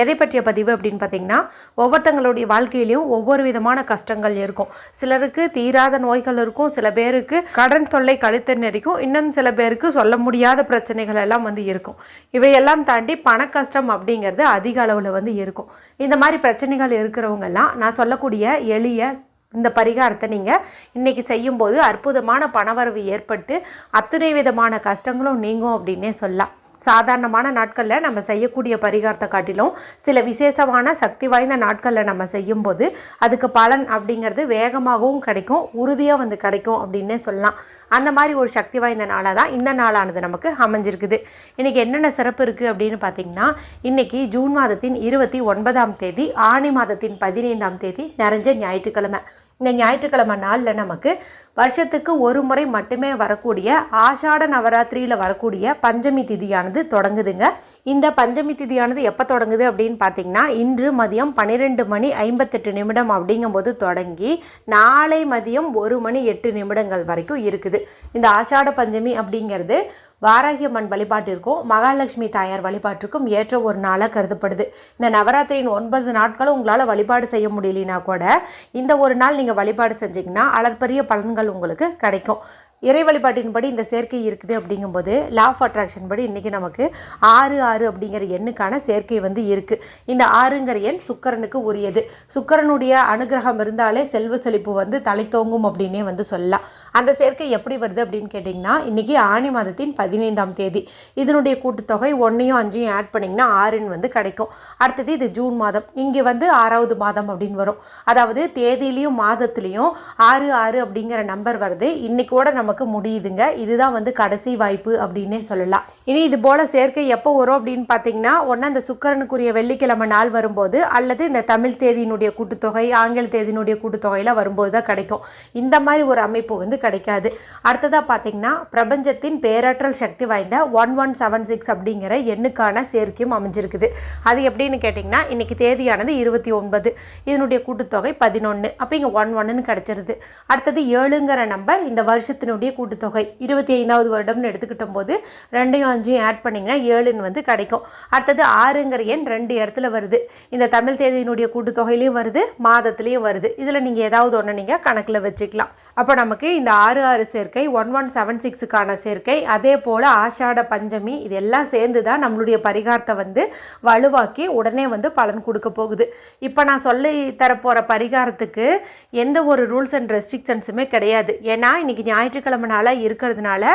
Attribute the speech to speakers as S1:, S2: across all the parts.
S1: எதை பற்றிய பதிவு அப்படின்னு பார்த்தீங்கன்னா ஒவ்வொருத்தங்களுடைய வாழ்க்கையிலையும் ஒவ்வொரு விதமான கஷ்டங்கள் இருக்கும். சிலருக்கு தீராத நோய்கள் இருக்கும் சில பேருக்கு கடன் தொல்லை கழுத்து நெறிக்கும் இன்னும் சில பேருக்கு சொல்ல முடியாத பிரச்சனைகள் எல்லாம் வந்து இருக்கும். இவையெல்லாம் தாண்டி பண கஷ்டம் அப்படிங்கிறது அதிக அளவில் வந்து இருக்கும். இந்த மாதிரி பிரச்சனைகள் இருக்கிறவங்க எல்லாம் நான் சொல்லக்கூடிய எளிய இந்த பரிகாரத்தை நீங்கள் இன்றைக்கி செய்யும்போது அற்புதமான பணவரவு ஏற்பட்டு அத்தனை விதமான கஷ்டங்களும் நீங்கும் அப்படின்னே சொல்லலாம். சாதாரணமான நாட்களில் நம்ம செய்யக்கூடிய பரிகாரத்தை காட்டிலும் சில விசேஷமான சக்தி வாய்ந்த நாட்களில் நம்ம செய்யும்போது அதுக்கு பலன் அப்படிங்கிறது வேகமாகவும் கிடைக்கும் உறுதியாக வந்து கிடைக்கும் அப்படின்னே சொல்லலாம். அந்த மாதிரி ஒரு சக்தி வாய்ந்த நாளாக தான் இந்த நாளானது நமக்கு அமைஞ்சிருக்குது. இன்றைக்கி என்னென்ன சிறப்பு இருக்குது அப்படின்னு பார்த்தீங்கன்னா இன்றைக்கி ஜூன் மாதத்தின் இருபத்தி ஒன்பதாம் தேதி ஆணி மாதத்தின் பதினைந்தாம் தேதி நிறைஞ்ச ஞாயிற்றுக்கிழமை. இந்த ஞாயிற்றுக்கிழமை நாளில் நமக்கு வருஷத்துக்கு ஒரு முறை மட்டுமே வரக்கூடிய ஆஷாட நவராத்திரியில் வரக்கூடிய பஞ்சமி திதியானது தொடங்குதுங்க. இந்த பஞ்சமி திதியானது எப்போ தொடங்குது அப்படின்னு பார்த்தீங்கன்னா இன்று மதியம் பன்னிரெண்டு மணி ஐம்பத்தெட்டு நிமிடம் அப்படிங்கும்போது தொடங்கி நாளை மதியம் ஒரு மணி எட்டு நிமிடங்கள் வரைக்கும் இருக்குது. இந்த ஆஷாட பஞ்சமி அப்படிங்கிறது வாராகியம்மன் வழிபாட்டிற்கும் மகாலட்சுமி தாயார் வழிபாட்டிற்கும் ஏற்ற ஒரு நாளாக கருதப்படுது. இந்த நவராத்திரியின் ஒன்பது நாட்களும் உங்களால் வழிபாடு செய்ய முடியலனா கூட இந்த ஒரு நாள் நீங்கள் வழிபாடு செஞ்சீங்கன்னா அளப்பரிய பலன்கள் உங்களுக்கு கிடைக்கும். இறை வழிபாட்டின்படி இந்த சேர்க்கை இருக்குது அப்படிங்கும்போது லா ஆஃப் அட்ராக்ஷன் படி இன்றைக்கி நமக்கு ஆறு ஆறு அப்படிங்கிற எண்ணுக்கான சேர்க்கை வந்து இருக்குது இந்த ஆறுங்கிற எண் சுக்கரனுக்கு உரியது. சுக்கரனுடைய அனுகிரகம் இருந்தாலே செல்வ செழிப்பு வந்து தலைத்தோங்கும் அப்படின்னே வந்து சொல்லலாம். அந்த சேர்க்கை எப்படி வருது அப்படின்னு கேட்டிங்கன்னா இன்றைக்கி ஆணி மாதத்தின் பதினைந்தாம் தேதி. இதனுடைய கூட்டுத்தொகை ஒன்றையும் அஞ்சையும் ஆட் பண்ணிங்கன்னா ஆறுன்னு வந்து கிடைக்கும். அடுத்தது இது ஜூன் மாதம். இங்கே வந்து ஆறாவது மாதம் அப்படின்னு வரும். அதாவது தேதியிலையும் மாதத்துலேயும் ஆறு ஆறு அப்படிங்கிற நம்பர் வருது. நம்ம நமக்கு முடியுதுங்க. இதுதான் வந்து கடைசி வாய்ப்பு அப்படின்னே சொல்லலாம். இனி இது போல் சேர்க்கை எப்போ வரும் அப்படின்னு பார்த்தீங்கன்னா ஒன்று அந்த சுக்கரனுக்குரிய வெள்ளிக்கிழமை நாள் வரும்போது அல்லது இந்த தமிழ் தேதியினுடைய கூட்டுத்தொகை ஆங்கில தேதியினுடைய கூட்டுத்தொகையில் வரும்போது தான் கிடைக்கும். இந்த மாதிரி ஒரு அமைப்பு வந்து கிடைக்காது. அடுத்ததாக பார்த்தீங்கன்னா பிரபஞ்சத்தின் பேராற்றல் சக்தி வாய்ந்த ஒன் ஒன் செவன் சிக்ஸ் அப்படிங்கிற எண்ணுக்கான சேர்க்கையும் அமைஞ்சிருக்குது. அது எப்படின்னு கேட்டிங்கன்னா இன்றைக்கி தேதியானது இருபத்தி ஒன்பது. இதனுடைய கூட்டுத்தொகை பதினொன்று அப்போ இங்கே ஒன் ஒன்றுன்னு கிடச்சிருது. அடுத்தது ஏழுங்கிற நம்பர் இந்த வருஷத்தினுடைய கூட்டுத்தொகை. இருபத்தி ஐந்தாவது வருடம்னு எடுத்துக்கிட்டும் போது ரெண்டையும் அஞ்சையும் ஆட் பண்ணிங்கன்னா ஏழுன்னு வந்து கிடைக்கும். அடுத்தது ஆறுங்கிற எண் ரெண்டு இடத்துல வருது. இந்த தமிழ் தேதியினுடைய கூட்டுத்தொகையிலையும் வருது மாதத்துலேயும் வருது. இதில் நீங்கள் ஏதாவது ஒன்று நீங்கள் கணக்கில் வச்சுக்கலாம். அப்போ நமக்கு இந்த ஆறு ஆறு சேர்க்கை ஒன் ஒன் செவன் சிக்ஸுக்கான சேர்க்கை அதே போல் ஆஷாட பஞ்சமி இது எல்லாம் சேர்ந்து தான் நம்மளுடைய பரிகாரத்தை வந்து வலுவாக்கி உடனே வந்து பலன் கொடுக்க போகுது. இப்போ நான் சொல்லி தரப்போகிற பரிகாரத்துக்கு எந்த ஒரு ரூல்ஸ் அண்ட் ரெஸ்ட்ரிக்ஷன்ஸுமே கிடையாது. ஏன்னா இன்றைக்கி ஞாயிற்றுக்கிழமை நாளாக இருக்கிறதுனால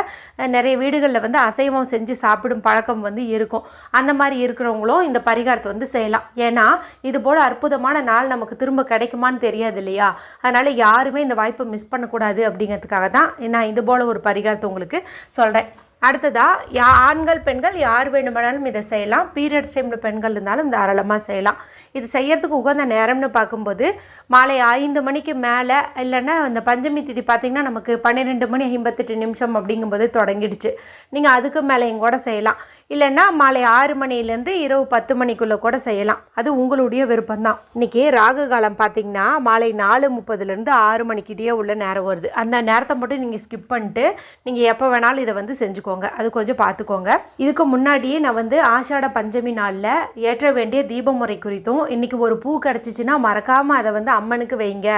S1: நிறைய வீடுகளில் வந்து அசைவம் செஞ்சு சாப்பிடும் பழக்கம் வந்து இருக்கும். அந்த மாதிரி இருக்கிறவங்களும் இந்த பரிகாரத்தை வந்து செய்யலாம். ஏன்னா இது போல் அற்புதமான நாள் நமக்கு திரும்ப கிடைக்குமான்னு தெரியாது இல்லையா? அதனால் யாருமே இந்த வாய்ப்பை மிஸ் பண்ண பண்ணக்கூடாது அப்படிங்கிறதுக்காக தான் நான் இது போல் ஒரு பரிகாரத்தை உங்களுக்கு சொல்கிறேன் அடுத்ததாக யா ஆண்கள் பெண்கள் யார் வேணுமானாலும் இதை செய்யலாம். பீரியட்ஸ் டைமில் பெண்கள் இருந்தாலும் தாராளமாக செய்யலாம். இது செய்யறதுக்கு உகந்த நேரம்னு பார்க்கும்போது மாலை ஐந்து மணிக்கு மேலே இல்லைன்னா அந்த பஞ்சமி திதி பார்த்திங்கன்னா நமக்கு பன்னிரெண்டு மணி ஐம்பத்தெட்டு நிமிஷம் அப்படிங்கும்போது தொடங்கிடுச்சு. நீங்கள் அதுக்கு மேலேயும் கூட செய்யலாம். இல்லைன்னா மாலை ஆறு மணிலேருந்து இரவு பத்து மணிக்குள்ளே கூட செய்யலாம். அது உங்களுடைய விருப்பம்தான். இன்றைக்கி ராகு காலம் பார்த்தீங்கன்னா மாலை நாலு முப்பதுலேருந்து ஆறு மணிக்கிட்டே உள்ள நேரம் வருது. அந்த நேரத்தை மட்டும் நீங்கள் ஸ்கிப் பண்ணிட்டு நீங்கள் எப்போ வேணாலும் இதை வந்து செஞ்சுக்கோங்க. அது கொஞ்சம் பார்த்துக்கோங்க இதுக்கு முன்னாடியே நான் வந்து ஆஷாட பஞ்சமி நாளில் ஏற்ற வேண்டிய தீப முறை குறித்தும் இன்றைக்கி ஒரு பூ கிடச்சிச்சின்னா மறக்காமல் அதை வந்து அம்மனுக்கு வைங்க.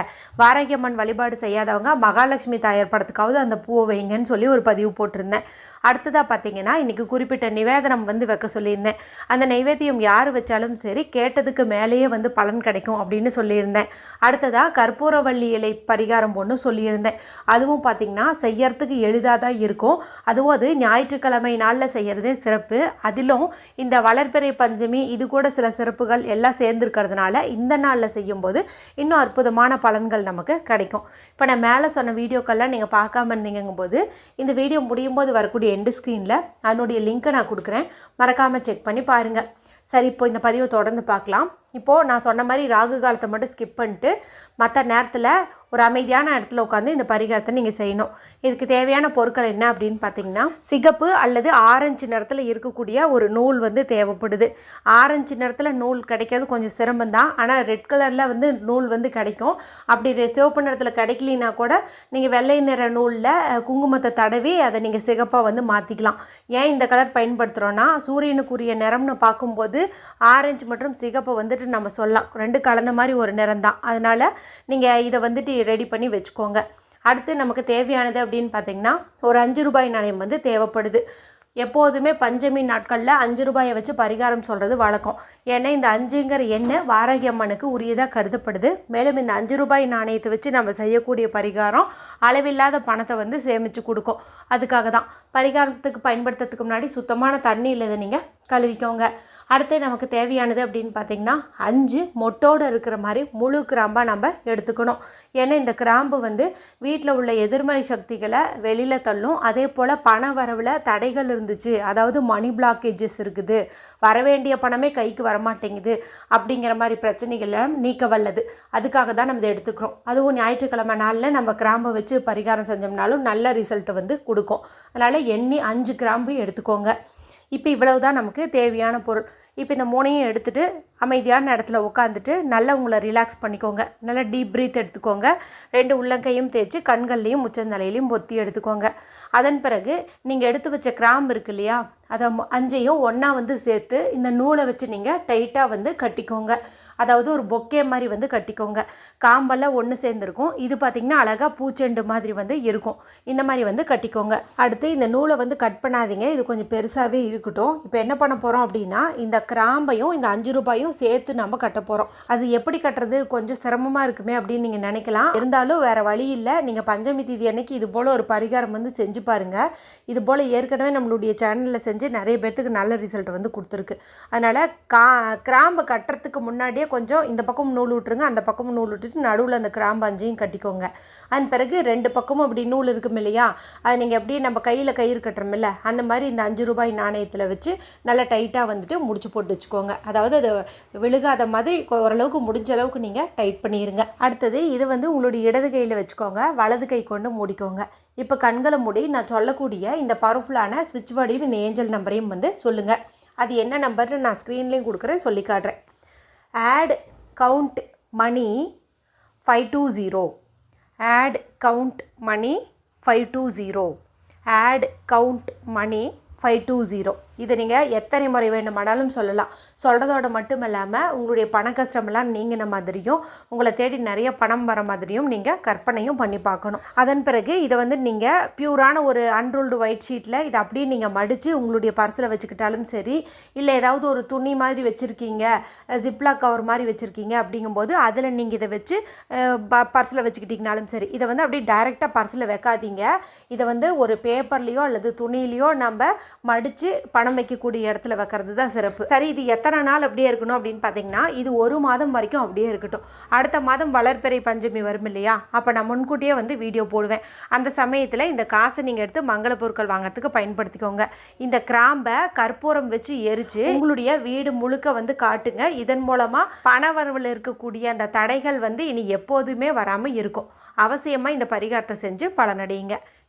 S1: வாராகியம்மன் வழிபாடு செய்யாதவங்க மகாலட்சுமி தாயார் படத்துக்காவது அந்த பூவை வைங்கன்னு சொல்லி ஒரு பதிவு போட்டிருந்தேன். அடுத்ததாக பார்த்தீங்கன்னா இன்றைக்கி குறிப்பிட்ட நிவேதனம் வந்து வைக்க சொல்லியிருந்தேன். அந்த நைவேத்தியம் யார் வச்சாலும் சரி கேட்டதுக்கு மேலேயே வந்து பலன் கிடைக்கும் அப்படின்னு சொல்லியிருந்தேன். அடுத்ததாக கற்பூரவள்ளி இலை பரிகாரம் ஒன்று சொல்லியிருந்தேன். அதுவும் பார்த்திங்கன்னா செய்யறதுக்கு எளிதாக தான் இருக்கும். அதுவும் அது ஞாயிற்றுக்கிழமை நாளில் செய்கிறதே சிறப்பு. அதிலும் இந்த வளர்பிறை பஞ்சமி இது கூட சில சிறப்புகள் எல்லாம் சேர்ந்துருக்கிறதுனால இந்த நாளில் செய்யும்போது இன்னும் அற்புதமான பலன்கள் நமக்கு கிடைக்கும். இப்போ நான் மேலே சொன்ன வீடியோக்கள்லாம் நீங்கள் பார்க்காம இருந்தீங்கும்போது இந்த வீடியோ முடியும் போது வரக்கூடிய எண்டு ஸ்க்ரீனில் அதனுடைய லிங்க்கை நான் கொடுக்குறேன். மறக்காமல் செக் பண்ணி பாருங்கள் சரி இப்போ இந்த பதிவை தொடர்ந்து பார்க்கலாம். இப்போது நான் சொன்ன மாதிரி ராகு காலத்தை மட்டும் ஸ்கிப் பண்ணிட்டு மற்ற நேரத்தில் ஒரு அமைதியான இடத்துல உட்காந்து இந்த பரிகாரத்தை நீங்கள் செய்யணும். இதுக்கு தேவையான பொருட்கள் என்ன அப்படின்னு பார்த்தீங்கன்னா சிகப்பு அல்லது ஆரஞ்சு நிறத்தில் இருக்கக்கூடிய ஒரு நூல் வந்து தேவைப்படுது. ஆரஞ்சு நிறத்தில் நூல் கிடைக்கிறது கொஞ்சம் சிரமம் தான் ஆனால் ரெட் கலரில் வந்து நூல் வந்து கிடைக்கும். அப்படி சிவப்பு நிறத்தில் கிடைக்கலினா கூட நீங்கள் வெள்ளை நிற நூலில் குங்குமத்தை தடவி அதை நீங்கள் சிகப்பாக வந்து மாற்றிக்கலாம் ஏன் இந்த கலர் பயன்படுத்துகிறோன்னா சூரியனுக்குரிய நிறம்னு பார்க்கும்போது ஆரஞ்சு மற்றும் சிகப்பை வந்துட்டு நம்ம சொல்லலாம். ரெண்டு கலந்த மாதிரி ஒரு நிறம் தான் அதனால் நீங்கள் இதை வந்துட்டு ரெடி பண்ணி வச்சுக்கோங்க. அடுத்து நமக்கு தேவையானது அப்படின்னு பார்த்தீங்கன்னா ஒரு அஞ்சு ரூபாய் நாணயம் வந்து தேவைப்படுது. எப்போதுமே பஞ்சமி நாட்களில் அஞ்சு ரூபாயை வச்சு பரிகாரம் சொல்கிறது வழக்கம். ஏன்னா இந்த அஞ்சுங்கிற எண்ணெய் வாரகி அம்மனுக்கு உரியதாக கருதப்படுது. மேலும் இந்த அஞ்சு ரூபாய் நாணயத்தை வச்சு நம்ம செய்யக்கூடிய பரிகாரம் அளவில்லாத பணத்தை வந்து சேமித்து கொடுக்கும். அதுக்காக தான் பரிகாரத்துக்கு பயன்படுத்துறதுக்கு முன்னாடி சுத்தமான தண்ணி இல்லைதை நீங்கள் கழுவிக்கோங்க. அடுத்து நமக்கு தேவையானது அப்படின்னு பார்த்தீங்கன்னா அஞ்சு மொட்டோடு இருக்கிற மாதிரி முழு கிராம்பாக நம்ம எடுத்துக்கணும். ஏன்னா இந்த கிராம்பு வந்து வீட்டில் உள்ள எதிர்மறை சக்திகளை வெளியில் தள்ளும். அதே போல் பண வரவில் தடைகள் இருந்துச்சு. அதாவது மணி பிளாக்கேஜஸ் இருக்குது. வரவேண்டிய பணமே கைக்கு வரமாட்டேங்குது அப்படிங்கிற மாதிரி பிரச்சனைகளை நீக்க வல்லது. அதுக்காக தான் நம்ம இதை எடுத்துக்கிறோம். அதுவும் ஞாயிற்றுக்கிழமை நாளில் நம்ம கிராம்பை வச்சு பரிகாரம் செஞ்சோம்னாலும் நல்ல ரிசல்ட்டை வந்து கொடுக்கும். அதனால் எண்ணி அஞ்சு கிராம்பு எடுத்துக்கோங்க. இப்போ இவ்வளவு தான் நமக்கு தேவையான பொருள். இப்போ இந்த மூணையும் எடுத்துகிட்டு அமைதியான இடத்துல உட்காந்துட்டு நல்லா உங்களை ரிலாக்ஸ் பண்ணிக்கோங்க. நல்லா டீப் ப்ரீத் எடுத்துக்கோங்க. ரெண்டு உள்ளங்கையும் தேய்ச்சி கண்கள்லையும் உச்சந்தலையிலையும் பொத்தி எடுத்துக்கோங்க. அதன் பிறகு நீங்கள் எடுத்து வச்ச கிராம்பு இருக்கு இல்லையா? அதை மொ- அஞ்சையும் ஒன்றா வந்து சேர்த்து இந்த நூலை வச்சு நீங்கள் டைட்டாக வந்து கட்டிக்கோங்க. அதாவது ஒரு பொக்கே மாதிரி வந்து கட்டிக்கோங்க. காம்பெல்லாம் ஒன்று சேர்ந்துருக்கும். இது பார்த்திங்கன்னா அழகாக பூச்செண்டு மாதிரி வந்து இருக்கும். இந்த மாதிரி வந்து கட்டிக்கோங்க. அடுத்து இந்த நூலை வந்து கட் பண்ணாதீங்க. இது கொஞ்சம் பெருசாகவே இருக்கட்டும். இப்போ என்ன பண்ண போகிறோம் அப்படின்னா இந்த கிராம்பையும் இந்த அஞ்சு ரூபாயும் சேர்த்து நம்ம கட்ட போகிறோம் அது எப்படி கட்டுறது? கொஞ்சம் சிரமமாக இருக்குமே அப்படின்னு நீங்கள் நினைக்கலாம். இருந்தாலும் வேறு வழி இல்லை. நீங்கள் பஞ்சமி தீதி அன்னைக்கு இது போல் ஒரு பரிகாரம் வந்து செஞ்சு பாருங்கள் இது போல் ஏற்கனவே நம்மளுடைய சேனலில் செஞ்சு நிறைய பேர்த்துக்கு நல்ல ரிசல்ட் வந்து கொடுத்துருக்கு. அதனால் கா கிராம்பை கட்டுறதுக்கு முன்னாடியே கொஞ்சம் இந்த பக்கம் நூல் விட்டுருங்க அந்த பக்கமும் நூல் விட்டுட்டு நடுவில் அந்த கிராம்பு அஞ்சையும் கட்டிக்கோங்க. அதன் பிறகு ரெண்டு பக்கமும் அப்படி நூல் இருக்கும் இல்லையா அது நீங்கள் எப்படி நம்ம கையில் கயிறு கட்டுறோம்ல அந்த மாதிரி இந்த அஞ்சு ரூபாய் நாணயத்தில் வச்சு நல்லா டைட்டாக வந்துட்டு முடிச்சு போட்டு வச்சுக்கோங்க. அதாவது அது விழுகாத மாதிரி ஓரளவுக்கு முடிஞ்ச அளவுக்கு நீங்கள் டைட் பண்ணிடுங்க அடுத்தது இது வந்து உங்களுடைய இடது கையில் வச்சுக்கோங்க வலது கை கொண்டு மூடிக்கோங்க. இப்போ கண்களை மூடி நான் சொல்லக்கூடிய இந்த பவர்ஃபுல்லான ஸ்விட்ச் வேர்டையும் இந்த ஏஞ்சல் நம்பரையும் வந்து சொல்லுங்கள் அது என்ன நம்பர்னு நான் ஸ்க்ரீன்லேயும் கொடுக்குறேன் சொல்லி காட்டுறேன். add count money 520 add count money 520 add count money 520 இதை நீங்கள் எத்தனை முறை வேண்டுமானாலும் சொல்லலாம். சொல்கிறதோட மட்டும் இல்லாமல் உங்களுடைய பண கஷ்டமெல்லாம் நீங்கின மாதிரியும் உங்களை தேடி நிறைய பணம் வர மாதிரியும் நீங்கள் கற்பனையும் பண்ணி பார்க்கணும். அதன் பிறகு இதை வந்து நீங்கள் பியூரான ஒரு அன்ரோல்டு ஒயிட் ஷீட்டில் இதை அப்படியே நீங்கள் மடித்து உங்களுடைய பர்ஸில் வச்சுக்கிட்டாலும் சரி இல்லை ஏதாவது ஒரு துணி மாதிரி வச்சுருக்கீங்க ஜிப்லாக் கவர் மாதிரி வச்சுருக்கீங்க அப்படிங்கும்போது அதில் நீங்கள் இதை வச்சு பர்ஸில் வச்சுக்கிட்டிங்கனாலும் சரி இதை வந்து அப்படியே டைரெக்டாக பர்சில் வைக்காதீங்க. இதை வந்து ஒரு பேப்பர்லேயோ அல்லது துணியிலையோ நம்ம மடித்து பணம் வைக்கக்கூடிய இடத்துல வைக்கிறது தான் சிறப்பு. சரி இது எத்தனை நாள் அப்படியே இருக்கணும் அப்படின்னு பார்த்தீங்கன்னா இது ஒரு மாதம் வரைக்கும் அப்படியே இருக்கட்டும். அடுத்த மாதம் வளர்ப்பிறை பஞ்சமி வரும் இல்லையா? அப்போ நான் முன்கூட்டியே வந்து வீடியோ போடுவேன். அந்த சமயத்தில் இந்த காசை நீங்கள் எடுத்து மங்கள பொருட்கள் வாங்குறதுக்கு பயன்படுத்திக்கோங்க. இந்த கிராம்பை கற்பூரம் வச்சு எரித்து உங்களுடைய வீடு முழுக்க வந்து காட்டுங்க. இதன் மூலமாக பண வரவில் இருக்கக்கூடிய அந்த தடைகள் வந்து இனி எப்போதுமே வராமல் இருக்கும். அவசியமாக இந்த பரிகாரத்தை செஞ்சு பலனடையுங்க.